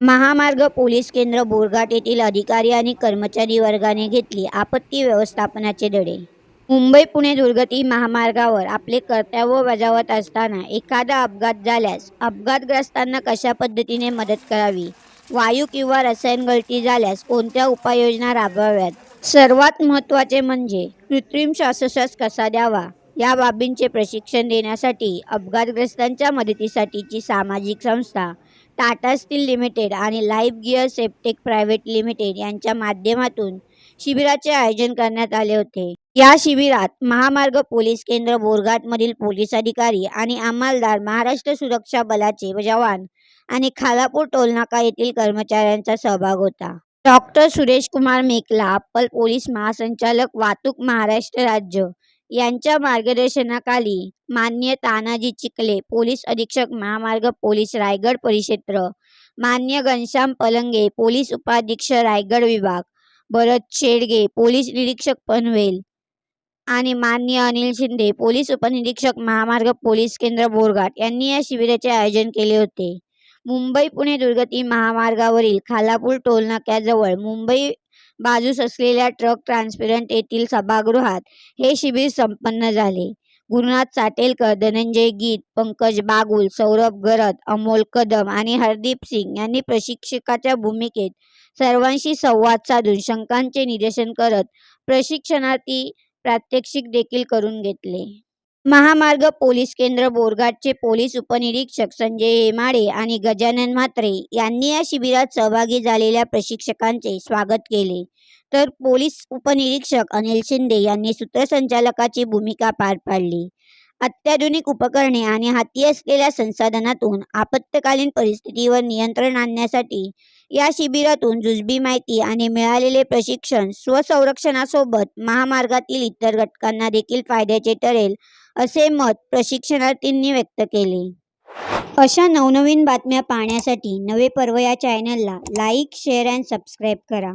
महामार्ग पोलीस केंद्र बोरघाट येथील अधिकारी आणि कर्मचारी वर्गाने घेतली आपत्ती व्यवस्थापनाचे धडे. मुंबई पुणे दुर्गती महामार्गावर आपले कर्तव्य बजावत असताना एखादा अपघात झाल्यास अपघातग्रस्तांना कशा पद्धतीने मदत करावी? वायू किंवा रसायन गळती झाल्यास कोणत्या उपाययोजना राबवाव्यात? सर्वात महत्त्वाचे म्हणजे कृत्रिम श्वासोश्वास कसा द्यावा? या बाबींचे प्रशिक्षण देण्यासाठी अपघातग्रस्तांच्या मदतीसाठीची सामाजिक संस्था टाटा स्टील लिमिटेड आणि life gear Septech private limited यांच्या माध्यमातून शिबिराचे आयोजन करण्यात आले होते. या शिबिरात महामार्ग पोलीस केंद्र बोरघाटमधील पोलीस अधिकारी आणि अंमलदार महाराष्ट्र सुरक्षा बलाचे जवान आणि खालापूर टोलनाका येथील कर्मचाऱ्यांचा सहभाग होता. Doctor Suresh Kumar Mekala upper police महासंचालक वाहतूक महाराष्ट्र राज्य यांच्या मार्गदर्शनाखाली मान्य तानाजी चिखले पोलीस अधीक्षक महामार्ग पोलीस रायगड परिक्षेत्र मान्य घनश्याम पलंगे पोलीस उपाधीक्षक रायगड विभाग भरत शेडगे पोलीस निरीक्षक पनवेल आणि मान्य अनिल शिंदे पोलीस उपनिरीक्षक महामार्ग पोलीस केंद्र बोरघाट यांनी या शिबिराचे आयोजन केले होते. मुंबई पुणे दुर्गती महामार्गावरील खालापूर टोलनाक्याजवळ मुंबई बाजूस असलेल्या ट्रक ट्रान्सपेरंट येथील सभागृहात हे शिबिर संपन्न झाले. गुरुनाथ साटेलकर धनंजय गीत पंकज बागुल सौरभ गरद अमोल कदम आणि हरदीप सिंग यांनी प्रशिक्षकाच्या भूमिकेत सर्वांशी संवाद साधून शंकांचे निरसन करत प्रशिक्षणार्थी प्रात्यक्षिक देखील करून घेतले. महामार्ग पोलीस केंद्र बोरघाटचे पोलीस उपनिरीक्षक संजय हेमाडे आणि गजानन म्हात्रे यांनी या शिबिरात सहभागी झालेल्या प्रशिक्षकांचे स्वागत केले. तर पोलीस उपनिरीक्षक अनिल शिंदे यांनी सूत्रसंचालकाची भूमिका पार पाडली. अत्याधुनिक उपकरणे आणि हाती असलेल्या संसाधनातून आपत्कालीन परिस्थितीवर नियंत्रण आणण्यासाठी या शिबिरातून जुजबी माहिती आणि मिळालेले प्रशिक्षण स्वसंरक्षणासोबत महामार्गातील इतर घटकांना देखील फायद्याचे ठरेल असे मत प्रशिक्षणार्थींनी व्यक्त केले. अशा नवनवीन बातम्या पाहण्यासाठी नवे पर्व या चॅनलला लाईक शेअर अँड सबस्क्राईब करा.